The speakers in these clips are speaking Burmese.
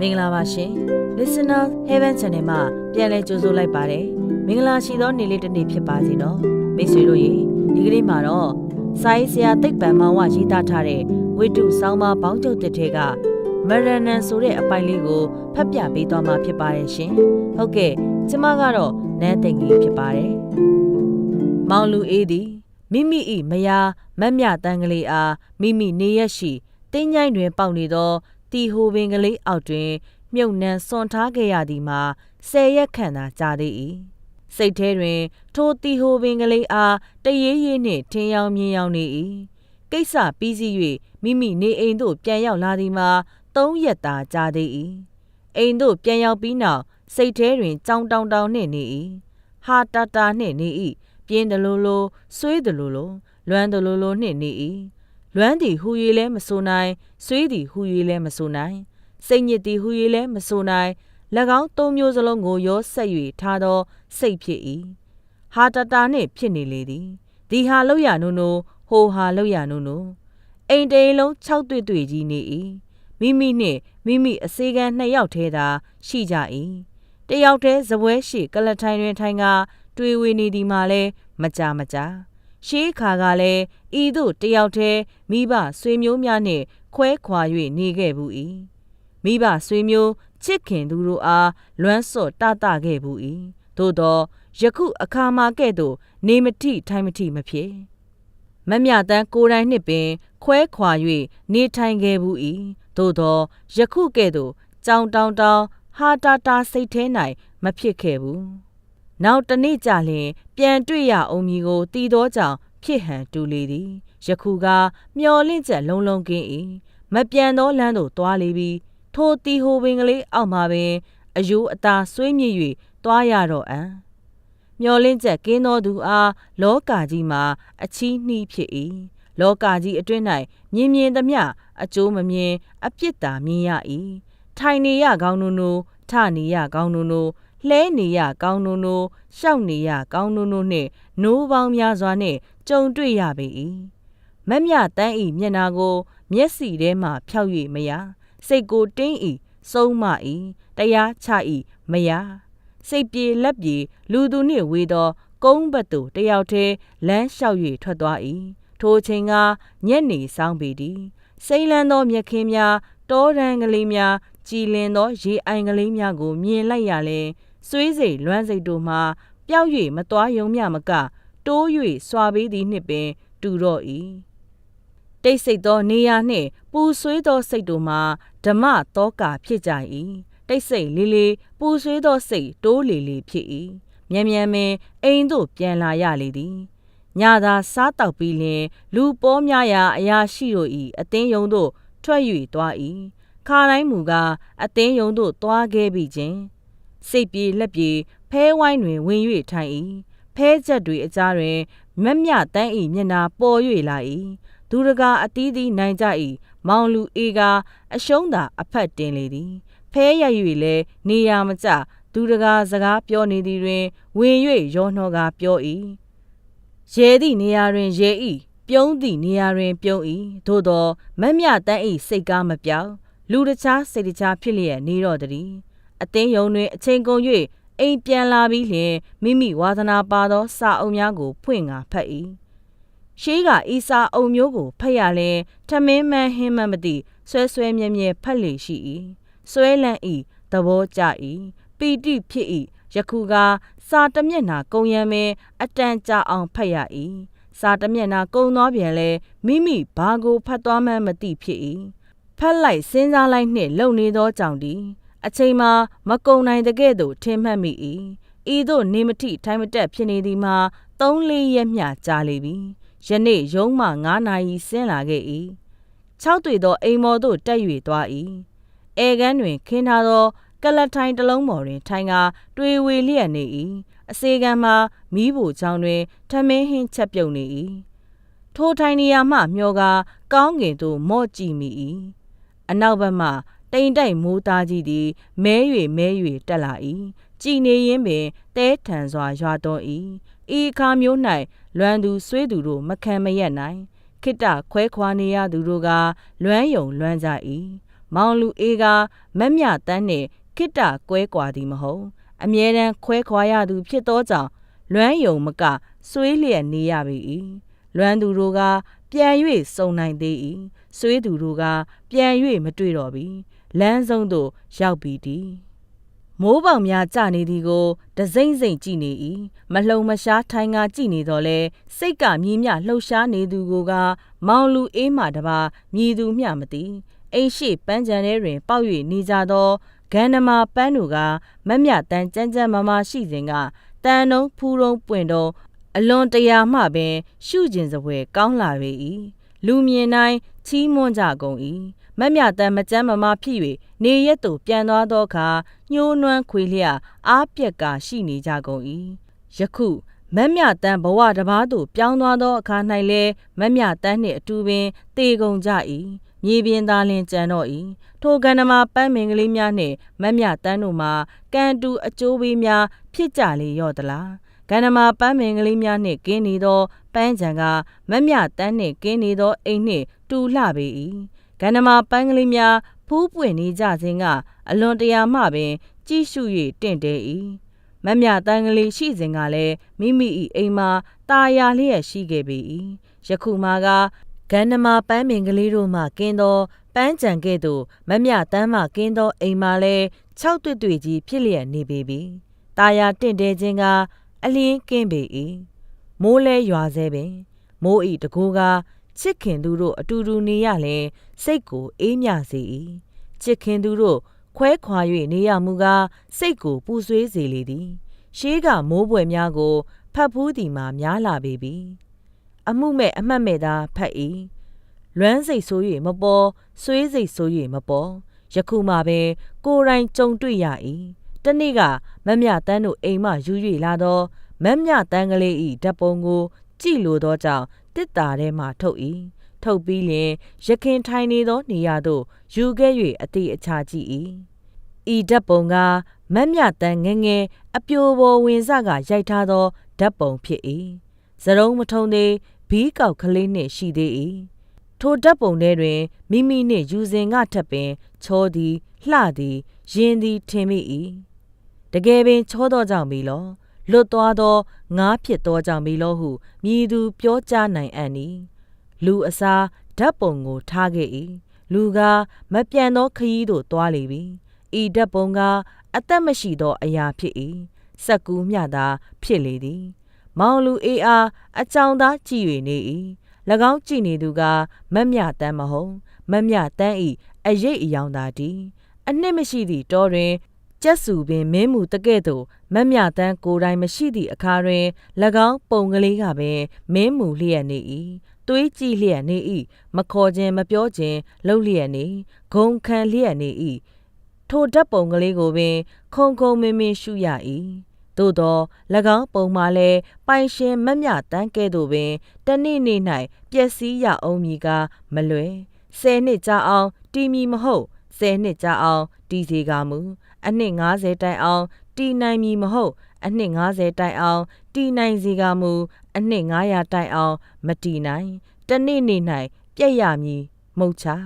မင်္ဂလာပါရှင် Listener Heaven Channel မှာပြန်လည်ကြိုဆိုလိုက်ပါတယ်မင်္ဂလာရှိသောနေ့လေးတစ်နေ့ဖြစ်ပါစေနော်မိတ်ဆွေတို့ရေဒီကနေ့မှာတော့စာရေးဆရာသိပ္ပံမောင်ဝရေးသားထားတဲ့ဝိတုဆောင်းပါဘောင်းကျုပ်တစ်ထဲကမရဏန်ဆိုတဲ့အပိုင်လေးကိုဖတ်ပြပေးသွားမှာဖြစ်ပါတယ်ရှင်ဟုတ်ကဲ့ကျမကတော့နန်းသိင်ကြီးဖြစ်ပါတယ်မောင်လူအေးသည်မိမိ၏မယားမတ်မြတန်းကလေးအားမိမိနေရက်ရှိတင်းញိုင်းတွင်ပေါက်နေသော တီဟိုပင်ကလေးအောက်တွင် မြုပ်နှံစွန်ထားခဲ့ရသည်မှာဆယ်ရက်ခန့်သာကြာသေး၏စိတ်ထဲတွင် ထိုတီဟိုပင်ကလေးအားတရေးရေးနှင့်ထင်းရောင်မြင်ရောင်နေ၏ကိစ္စပြီးစီး၍မိမိနေအိမ်သို့ပြန်ရောက်လာသည်မှာသုံးရက်သာကြာသေး၏အိမ်သို့ပြန်ရောက်ပြီးနောက်စိတ်ထဲတွင်ကြောင်တောင်တောင်နှင့်နေ၏ဟာတာတာနှင့်နေ၏ပြင်းတယ်လို့လို့ဆွေးတယ်လို့လို့လွမ်းတယ်လို့လို့နှင့်နေ၏ လွမ်းသည်ဟူ၍လဲမဆိုနိုင်ဆွေးသည်ဟူ၍လဲမဆိုနိုင်စိတ်ညစ်သည်ဟူ၍လဲမဆိုနိုင်၎င်းသုံးမျိုးစလုံးကိုရောဆက်၍ထားသော စိတ်ဖြစ်၏ဟာတတာနှင့်ဖြစ်နေလေသည်ဒီဟာလောက်ရနုံနုံဟိုဟာလောက်ရနုံနုံအိမ်တိန်လုံး၆တွေ့တွေ့ကြီးနေ၏မိမိနှင့်မိမိအစေခံနှစ်ယောက်ထဲသာရှိကြ၏တယောက်တည်းဇပွဲရှိကလထိုင်တွင်ထိုင်က တွေ့ဝေနေသည်မှလည်းမကြမကြ ရှေးခါကလည်းဤသို့တယောက်တည်းမိဘဆွေမျိုးများနှင့်ခွဲခွာ၍နေခဲ့ဘူး၏မိဘဆွေမျိုးချစ်ခင်သူတို့အားလွမ်းစော့တတခဲ့ဘူး၏သို့သောယခုအခါမှာကဲ့သို့နေမတိထိုင်မတိမဖြစ်မမြတန်းကိုယ်တိုင်နှင့်ပင် ခွဲခွာ၍နေထိုင်ခဲ့ဘူး၏သို့သောယခုကဲ့သို့ကြောင်တောင်တောင်ဟာတာတာစိတ်ထဲ၌မဖြစ်ခဲ့ဘူး နောက်တနေ့ကြလျင်ပြန်တွေ့ရအောင်မည်ကိုတည်သောကြောင့်ဖြစ်ဟန်တူလေသည်ယခုကမျော်လင့်ချက်လုံးလုံးကင်း၏မပြန်သောလမ်းသို့သွားလေပြီထိုတီဟိုပင်ကလေးအောက်မှာပင်အယိုးအသာဆွေးမြည်၍သွားရတော့အံမျော်လင့်ချက်ကင်းသောသူအားလောကကြီးမှာအချီးနှီးဖြစ်၏လောကကြီးအတွင်း၌မြင်မြင်သမျှအကျိုးမမြင် အပြစ်သာမြင်ရ၏ထိုင်နေရကောင်းနုနိုထနေရကောင်းနုနို လှဲနေရကောင်းနုနိုရှောက်နေရကောင်းနုနိုနှင့်နိုးပေါင်းများစွာနှင့်ကြုံတွေ့ရပေ၏မက်မြတန်းဤမျက်နာကို မျက်စီထဲမှဖြောက်၍မရစိတ်ကိုတင်းဤစုံးမဤတရားချဤမရစိတ်ပြေလက်ပြေလူသူနှင့်ဝေသောကုန်းဘတ်သူတယောက်တည်းလမ်းလျှောက်၍ထွက်သွား၏ထိုချိန်ကညက်နေဆောင်ပေသည်စိမ့်လန်းသောမြက်ခင်းများတောရန်ကလေးများကြည်လင်သောရေအိုင်ကလေးများကိုမြင်လိုက်ရလဲ စွေးစိတ်လွမ်းစိတ်တို့မှပျောက်၍မသွားယုံမြမက တိုး၍စွာပေးသည်နှင့်ပင် တူတော့၏တိတ်ဆိတ်သောနေရာနှင့်ပူဆွေးသောစိတ်တို့မှာဓမ္မတောကာဖြစ်ကြ၏တိတ်ဆိတ်လေးလေးပူဆွေးသောစိတ်တိုးလေလေဖြစ်၏မြန်မြန်ပင်အိမ်သို့ပြန်လာရလေသည်ညသာစားတောက်ပြီးလျင်လူပေါများရာအရာရှိတို့၏အသင်းယုံသို့ထွက်၍သွား၏ခါတိုင်းမူကားအသင်းယုံသို့သွားခဲ့ပြီးခြင်း စိတ်ပြေလက်ပြေဖဲဝိုင်းတွင်ဝင်၍ထိုင်၏ဖဲချက်တွေအကြားတွင်မက်မြတန်း၏မျက်နာပေါ်၍လာ၏သူတကာအတီးသီးနိုင်ကြ၏မောင်လူအေကအရှုံးသာအဖက်တင်လေသည်ဖဲရ၍လဲနေရမကျသူတကာစကားပြောနေသည်တွင်ဝင်၍ရောနှောကာပြော၏ရဲသည့်နေရာတွင်ရဲ၏ပြုံးသည့်နေရာတွင်ပြုံး၏သို့သောမက်မြတန်း၏စိတ်ကားမပြောင်းလူတခြားစိတ်တခြားဖြစ်လျက်နေတော့သည် အသင်းယုံတွင်အချိန်ကုန်၍အိမ်ပြန်လာပြီးလျှင်မိမိဝါသနာပါသောစာအုပ်များကိုဖွင့်ငါဖတ်၏ရှေးကဤစာအုပ်မျိုးကိုဖတ်ရလျင်ထမင်းမှန်းဟင်းမှန်းမသိဆွဲဆွဲမြဲမြဲဖတ်လေရှိ၏ဆွဲလန့်၏သဘောကျ၏ပီတိဖြစ်၏ယခုကစာတမျက်နာကုံရံမဲအတန်ကြာအောင်ဖတ်ရ၏စာတမျက်နာကုံသွားပြန်လဲမိမိဘာကိုဖတ်သွားမှန်းမသိဖြစ်၏ဖက်လိုက်စဉ်းစားလိုက်နှင့်လုံနေသောကြောင့်ဒီ အချိန်မှာမကုံနိုင်တဲ့ကဲ့သို့ထင်မှတ်မိ၏ဤသို့နေမထိထိုင်မတက်ဖြစ်နေသည်မှာ၃-၄ရက်မျှကြာလေပြီယနေ့ရုံးမှ9နာရီဆင်းလာခဲ့၏၆တွေ့သောအိမ်မော်သို့တက်၍သွား၏အဲကန်းတွင်ခင်းထားသောကလထိုင်တလုံးပေါ်တွင်ထိုင်ကာတွေဝေလျက်နေ၏အစေကံမှာမီးဘူချောင်းတွင်ထမင်းဟင်းချက်ပြုတ်နေ၏ထိုထိုင်နေရာမှမျောကာကောင်းကင်သို့မော့ကြည့်မိ၏အနောက်ဘက်မှ တိမ်တိုက်မိုးသားကြီးသည်မဲ၍မဲ၍တက်လာ၏ကြည်နေရင်ပင်တဲထန်စွာရွာတော်၏ဤအခါမျိုး၌လွမ်းသူဆွေးသူတို့မခံမရက်နိုင်ခိတ္တခွဲခွာနေရသူတို့ကလွမ်းယုံလွမ်းကြ၏မောင်လူအေးကမက်မြတန်းနှင့်ခိတ္တကွဲကွာသည်မဟုတ်အမြဲတမ်းခွဲခွာရသူဖြစ်သောကြောင့်လွမ်းယုံမကဆွေးလျက်နေရပေ၏လွမ်းသူတို့ကပြန်၍စုံနိုင်သေး၏ဆွေးသူတို့ကပြန်၍မတွေ့တော့ပြီ လမ်းဆုံးသို့ရောက်ပြီတည်းမိုးပေါင်များကြနေသည်ကိုတစိမ့်စိမ့်ကြည့်နေ၏မလှုံမရှားထိုင်ငါကြည့်နေတော့လဲစိတ်ကမြည်မြလှုပ်ရှားနေသူကိုကမောင်လူအေးမှတပါမြည်သူမျှမသိအိမ်ရှိပန်းချံထဲတွင် ပေါက်၍နေကြသောဂန္ဓမာပန်းတို့ကမက်မြတန်းကြမ်းကြမ်းမာမာရှိစဉ်ကတန်တုံးဖူးတုံးပွင့်တုံးအလွန်တရာမှပင် ရှုကျင်စပွဲကောင်းလာပေ၏လူမြင်တိုင်းချီးမွမ်းကြကုန်၏ မက်မြတန်းမကြမ်းမမာဖြစ်၍နေရက်သို့ပြန်သွားသောအခါညှိုးနွမ်းခွေလျအားပြက်ကရှိနေကြကုန်၏ယခုမက်မြတန်းဘဝတစ်ပါးသို့ပြောင်းသွားသောအခါ၌လဲမက်မြတန်းနှင့်အတူပင်တေကုန်ကြ၏မြေပြင်သားလင်းကြံတော့၏ထိုကန္နမပန်းမင်ကလေးများနှင့်မက်မြတန်းတို့မှာကံတူအကျိုးပေးများဖြစ်ကြလေရော့သလားကန္နမပန်းမင်ကလေးများနှင့်ကင်းနေသောပန်းချံကမက်မြတန်းနှင့်ကင်းနေသောအိမ်နှင့်တူလှပေ၏ ကန္နမပန်းကလေးများဖူးပွင့်နေကြခြင်းကအလွန်တရာမှပင်ကြည့်ရှု၍တင့်တယ်၏မက်မြတန်းကလေးရှိစဉ်ကလည်းမိမိ၏အိမ်မှာตาရလျက်ရှိခဲ့ပေ၏ယခုမှကဂန္ဓမာပန်းပင်ကလေးတို့မှကင်းသောပန်းကြံကဲ့သို့မမြတမ်းမှကင်းသောအိမ်မှလည်း၆တွေ့တွေ့ကြီးဖြစ်လျက်နေပေပြီ။ตาယာတင့်တဲခြင်းကအလင်းကင်းပေ၏။မိုးလဲရွာစေပင်မိုးဤတကိုးက ချစ်ခင်သူတို့အတူတူနေရလဲစိတ်ကိုအေးမြစေ၏။ချစ်ခင်သူတို့ခွဲခွာ၍နေရမှုကစိတ်ကိုပူဆွေးစေလေသည်။ရှေးကမိုးပွဲများကိုဖတ်ဖူးသည်မှာများလာပေပြီ။အမှုမဲ့အမှတ်မဲ့သာဖတ်၏လွမ်းစိတ်ဆို၍မပေါ်ဆွေးစိတ်ဆို၍မပေါ်ယခုမှပဲကိုယ်တိုင်ကြုံတွေ့ရ၏တနေ့ကမမြတန်းတို့အိမ်မှယူ၍လာသောမမြတန်းကလေး၏ဓပုံကို ကြည့်လိုသောကြောင့် တစ်တာထဲမှထုတ်၏ထုတ်ပြီးလျင်ရခင်ထိုင်နေသောနေရာသို့ယူခဲ့၍အတိအချာကြည့်၏ဤဓပုံကမမြတန်းငငယ်အပြိုပေါ်ဝင်စကရိုက်ထားသောဓပုံဖြစ်၏ဇရုံးမထုံသေးဘီးကောက်ကလေးနှင့်ရှိသေး၏ထိုဓာတ်ပုံထဲတွင်မိမိနှင့်ယူစဉ်ကထပ်ပင်ချောသည်လှသည်ရင်သည်ထင်မိ၏တကယ်ပင်ချောသောကြောင့်မီလော လွတ်သွားသောငားဖြစ်သောကြောင့်မီလောဟုမြည်သူပြောကြားနိုင်အံ့နီလူအစားဓာတ်ပုံကိုထားခဲ့၏လူကမပြန်သောခရီးသို့သွားလေပြီဤဓာတ်ပုံကအသက်မရှိသောအရာဖြစ်၏စက်ကူးမျှသာဖြစ်လေသည် မောင်လူအေးအားအကြောင်းသားကြည်၍နေ၏၎င်းကြည်နေသူကမက်မြတန်းမဟုတ်မက်မြတန်းဤအရိပ်အယောင်သာတည်းအနှစ်မရှိသည့်တောတွင် ကျက်စုပင်မင်းမူတကဲ့သို့မက်မြတန်းကိုယ်တိုင်မရှိသည့်အခါတွင်၎င်းပုံကလေးကပင်မင်းမူလျက်နေ၏သွေးကြည့်လျက်နေ၏မခေါ်ခြင်းမပြောခြင်းလှုပ်လျက်နေဂုံခံလျက်နေ၏ထိုဓာတ်ပုံကလေးကိုပင် ခုံခုံမင်းမင်းရှုရ၏သို့သော၎င်းပုံမှာလဲပိုင်ရှင်မမြတန်းကဲ့သို့ပင်တနေ့နေ့၌ပျက်စီးရအောင်မည်ကမလွယ်ဆယ်နှစ်ကြာအောင်တီမီမဟုတ်ဆယ်နှစ်ကြာအောင်တီစီကမူ အနှစ်90တိုင်အောင်တီနိုင်မည်မဟုတ်အနှစ်90တိုင်အောင်တီနိုင်စီကမူအနှစ်900တိုင်အောင်မတီနိုင်တနေ့နေ့၌ပြက်ရမည်မဟုတ်ချာ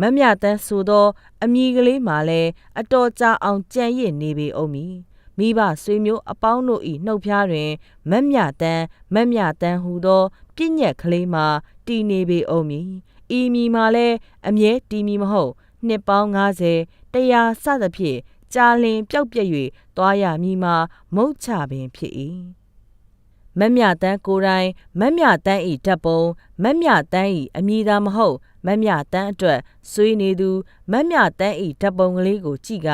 မမြတန်းဆိုသော အမိကလေးမှလည်းအတော်ကြာအောင်ကြံ့ရစ်နေပေအောင်မည်မိဘဆွေမျိုးအပေါင်းတို့၏နှုတ်ဖျားတွင်မက်မြတန်းမက်မြတန်းဟူသောပြည့်ညက်ကလေးမှာတည်နေပေအောင်မည်ဤမီမှာလည်းအမြဲတည်မီမဟုတ်နှစ်ပေါင်း90 တရားစသဖြင့်ကြာလင်ပျောက်ပြက်၍သွားရမည်မှာမုတ်ချပင်ဖြစ်၏မက်မြတန်းကိုယ်တိုင်မက်မြတန်းဤဓာတ်ပုံမက်မြတန်းဤအမည်သာမဟုတ်မက်မြတန်းအတွက်ဆွေးနေသူမက်မြတန်းဤဓာတ်ပုံကလေးကိုကြည့်က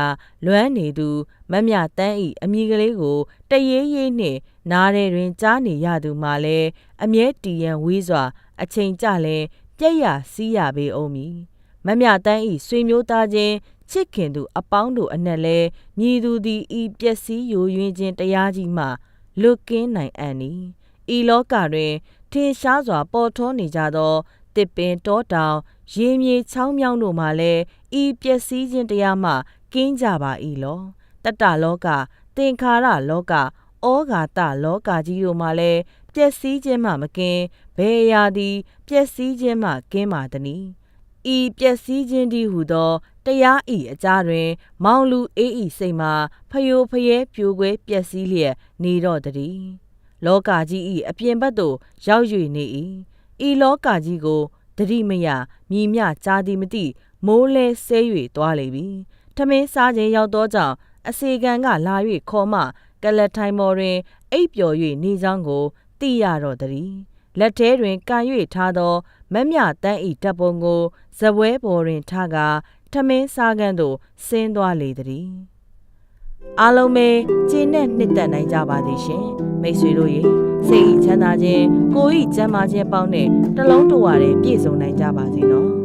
လွမ်းနေသူမက်မြတန်းဤအမည်ကလေးကိုတရေးရေးနှင့်နားထဲတွင်ကြားနေရသူမှလည်းအမြဲတည်ရန်ဝေးစွာ အချိန်ကြလဲပြက်ရစီးရပေအောင်မည်မက်မြတန်းဤဆွေမျိုးသားချင်း ချစ်ခင်သူအပေါင်းတို့အနက်လဲမြည်သူသည်ဤပျက်စီးယိုယွင်းခြင်းတရားကြီးမှလွတ်ကင်းနိုင်အံ့နီဤလောကတွင်ထင်ရှားစွာပေါ်ထွန်းနေကြသောတစ်ပင်တောတောင်ရေမြေချောင်းမြောင်းတို့မှလည်းဤပျက်စီးခြင်းတရားမှကင်းကြပါ၏လောတတလောကသင်္ခါရလောကဩဃာတလောကကြီးတို့မှလည်းပျက်စီးခြင်းမှမကင်းဘယ်ရာသည်ပျက်စီးခြင်းမှကင်းပါသနည်း ဤပျက်စီးခြင်းတည်းဟုသောတရားဤအကြတွင် မောင်လူအေးဤစိတ်မှာဖယိုဖယဲပြိုကွဲပျက်စီးလျက်နေတော့တည်းလောကကြီးဤအပြင်ဘက်သို့ရောက်၍နေ၏ဤလောကကြီးကိုတတိမယမြည်မြကြားသည်မသိမိုးလဲဆဲ၍သွားလေပြီထမင်းစားခြင်းရောက်သောကြောင့်အစေခံကလာ၍ခေါ်မှကလတ်ထိုင်ပေါ်တွင်အိပ်ပျော်၍နေကြောင်းကိုသိရတော့တည်းလက်ထဲတွင်ကန်၍ထားသော မက်မြတန်းဤတပ်ပုံကိုဇပွဲပေါ်တွင်ထားကာထမင်းစားကန်းသို့ဆင်းသွားလေသည်အားလုံးပဲကျင်းနဲ့နှစ်သက်နိုင်ကြပါသည်ရှင်မိတ်ဆွေတို့ရေစိတ်ဤချမ်းသာခြင်းကိုယ်ဤကျမ်းမာခြင်းပေါင်းနဲ့တလုံးတဝရပြည့်စုံနိုင်ကြပါစေနော်